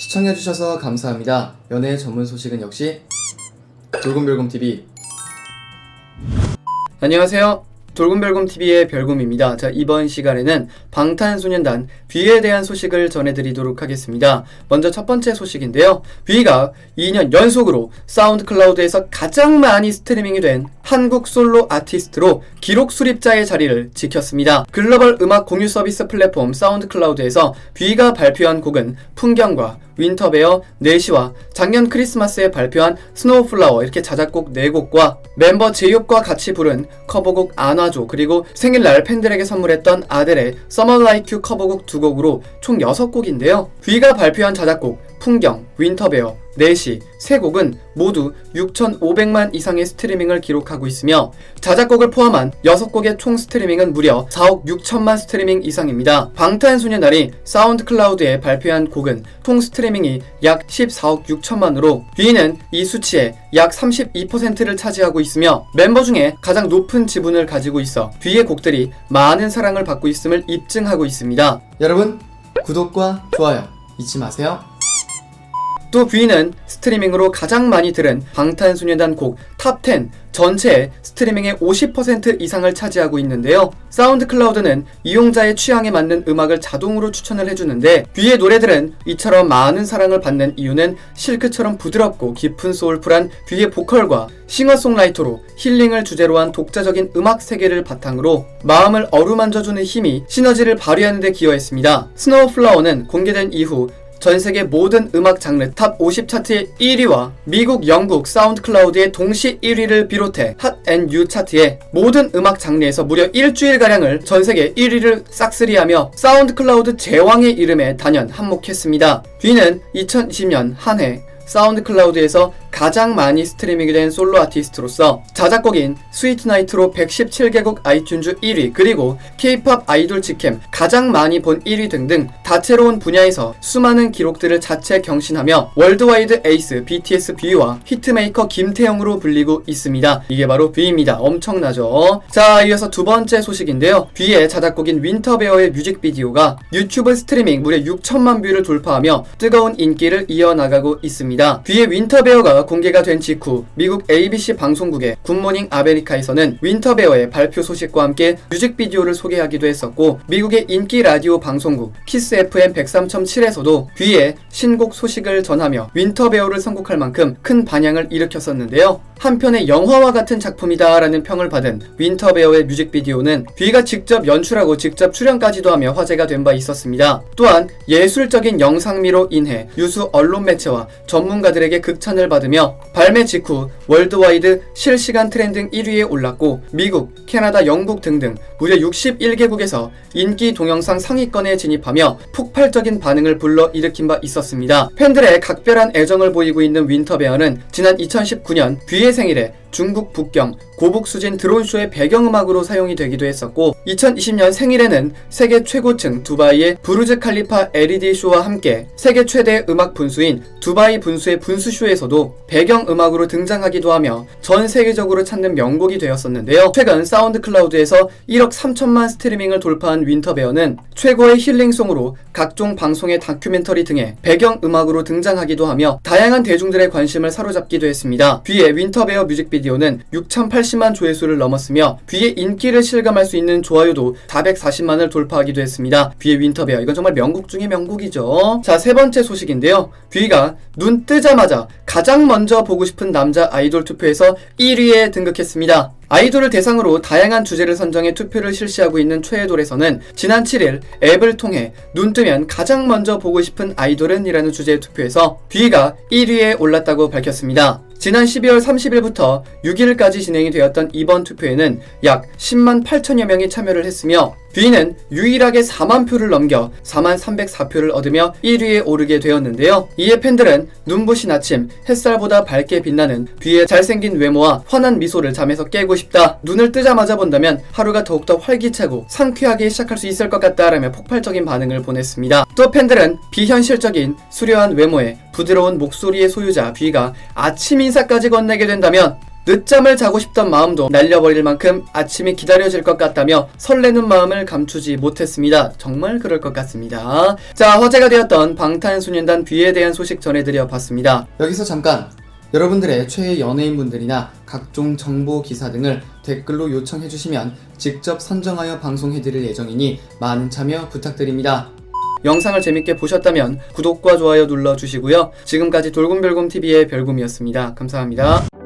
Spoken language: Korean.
시청해주셔서 감사합니다. 연애 전문 소식은 역시 돌곰별곰TV 안녕하세요. 돌곰별곰TV의 별곰입니다. 자, 이번 시간에는 방탄소년단 뷔에 대한 소식을 전해드리도록 하겠습니다. 먼저 첫 번째 소식인데요. 뷔가 2년 연속으로 사운드 클라우드에서 가장 많이 스트리밍이 된 한국 솔로 아티스트로 기록 수립자의 자리를 지켰습니다. 글로벌 음악 공유 서비스 플랫폼 사운드 클라우드에서 뷔가 발표한 곡은 풍경과 윈터베어, 내시와 작년 크리스마스에 발표한 스노우 플라워 이렇게 자작곡 4곡과 멤버 제이홉과 같이 부른 커버곡 안아줘 그리고 생일날 팬들에게 선물했던 아델의 Summer Like 커버곡 2곡으로 총 6곡인데요. 뷔가 발표한 자작곡 풍경, 윈터베어, 내시 세 곡은 모두 6,500만 이상의 스트리밍을 기록하고 있으며 자작곡을 포함한 6곡의 총 스트리밍은 무려 4억 6천만 스트리밍 이상입니다. 방탄소년단이 사운드 클라우드에 발표한 곡은 총 스트리밍이 약 14억 6천만으로 뷔는 이 수치의 약 32%를 차지하고 있으며 멤버 중에 가장 높은 지분을 가지고 있어 뷔의 곡들이 많은 사랑을 받고 있음을 입증하고 있습니다. 여러분 구독과 좋아요 잊지 마세요. 또 뷔는 스트리밍으로 가장 많이 들은 방탄소년단 곡 탑10 전체의 스트리밍의 50% 이상을 차지하고 있는데요. 사운드 클라우드는 이용자의 취향에 맞는 음악을 자동으로 추천을 해주는데 뷔의 노래들은 이처럼 많은 사랑을 받는 이유는 실크처럼 부드럽고 깊은 소울풀한 뷔의 보컬과 싱어송라이터로 힐링을 주제로 한 독자적인 음악 세계를 바탕으로 마음을 어루만져주는 힘이 시너지를 발휘하는 데 기여했습니다. 스노우 플라워는 공개된 이후 전 세계 모든 음악 장르 탑 50 차트의 1위와 미국, 영국 사운드 클라우드의 동시 1위를 비롯해 핫앤유 차트의 모든 음악 장르에서 무려 일주일 가량을 전 세계 1위를 싹쓸이하며 사운드 클라우드 제왕의 이름에 단연 한몫했습니다. 뷔는 2020년 한 해 사운드 클라우드에서 가장 많이 스트리밍이 된 솔로 아티스트로서 자작곡인 스위트 나이트로 117개국 아이튠즈 1위 그리고 K-팝 아이돌 직캠 가장 많이 본 1위 등등 다채로운 분야에서 수많은 기록들을 자체 경신하며 월드와이드 에이스 BTS 뷔와 히트메이커 김태형으로 불리고 있습니다. 이게 바로 뷔입니다. 엄청나죠? 자, 이어서 두 번째 소식인데요. 뷔의 자작곡인 윈터베어의 뮤직비디오가 유튜브 스트리밍 무려 6천만 뷰를 돌파하며 뜨거운 인기를 이어나가고 있습니다. 뷔의 윈터베어가 공개가 된 직후 미국 ABC 방송국의 굿모닝 아메리카에서는 윈터베어의 발표 소식과 함께 뮤직비디오를 소개하기도 했었고 미국의 인기 라디오 방송국 키스 FM 103.7에서도 뷔의 신곡 소식을 전하며 윈터베어를 선곡할 만큼 큰 반향을 일으켰었는데요. 한편의 영화와 같은 작품이다라는 평을 받은 윈터베어의 뮤직비디오는 뷔가 직접 연출하고 직접 출연까지도 하며 화제가 된 바 있었습니다. 또한 예술적인 영상미로 인해 유수 언론 매체와 전문가들에게 극찬을 받으며 발매 직후 월드와이드 실시간 트렌딩 1위에 올랐고 미국, 캐나다, 영국 등등 무려 61개국에서 인기 동영상 상위권에 진입하며 폭발적인 반응을 불러 일으킨 바 있었습니다. 팬들의 각별한 애정을 보이고 있는 윈터베어는 지난 2019년 뷔의 생일에 중국 북경 고북 수진 드론쇼의 배경음악으로 사용이 되기도 했었고 2020년 생일에는 세계 최고층 두바이의 부르즈 칼리파 LED 쇼와 함께 세계 최대 음악 분수인 두바이 분수의 분수쇼에서도 배경음악으로 등장하기도 하며 전 세계적으로 찾는 명곡이 되었었는데요. 최근 사운드 클라우드에서 1억 3천만 스트리밍을 돌파한 윈터베어는 최고의 힐링송으로 각종 방송의 다큐멘터리 등의 배경음악으로 등장하기도 하며 다양한 대중들의 관심을 사로잡기도 했습니다. 뷔의 윈터베어 뮤직비디오는 6,080만 조회수를 넘었으며 뷔의 인기를 실감할 수 있는 좋아요도 440만을 돌파하기도 했습니다. 뷔의 윈터베어 이건 정말 명곡 중의 명곡이죠. 자, 세 번째 소식인데요. 뷔가 눈 뜨자마자 가장 먼저 보고 싶은 남자 아이돌 투표에서 1위에 등극했습니다. 아이돌을 대상으로 다양한 주제를 선정해 투표를 실시하고 있는 최애돌에서는 지난 7일 앱을 통해 눈 뜨면 가장 먼저 보고 싶은 아이돌은 이라는 주제의 투표에서 뷔가 1위에 올랐다고 밝혔습니다. 지난 12월 30일부터 6일까지 진행이 되었던 이번 투표에는 약 10만 8천여 명이 참여를 했으며 뷔는 유일하게 4만 표를 넘겨 4만 304표를 얻으며 1위에 오르게 되었는데요. 이에 팬들은 눈부신 아침, 햇살보다 밝게 빛나는 뷔의 잘생긴 외모와 환한 미소를 잠에서 깨고 싶다. 눈을 뜨자마자 본다면 하루가 더욱더 활기차고 상쾌하게 시작할 수 있을 것 같다라며 폭발적인 반응을 보냈습니다. 또 팬들은 비현실적인 수려한 외모에 부드러운 목소리의 소유자 뷔가 아침 인사까지 건네게 된다면 늦잠을 자고 싶던 마음도 날려버릴 만큼 아침이 기다려질 것 같다며 설레는 마음을 감추지 못했습니다. 정말 그럴 것 같습니다. 자, 화제가 되었던 방탄소년단 뷔에 대한 소식 전해드려 봤습니다. 여기서 잠깐 여러분들의 최애 연예인분들이나 각종 정보 기사 등을 댓글로 요청해 주시면 직접 선정하여 방송해 드릴 예정이니 많은 참여 부탁드립니다. 영상을 재밌게 보셨다면 구독과 좋아요 눌러 주시고요. 지금까지 돌곰별곰TV의 별곰이었습니다. 감사합니다.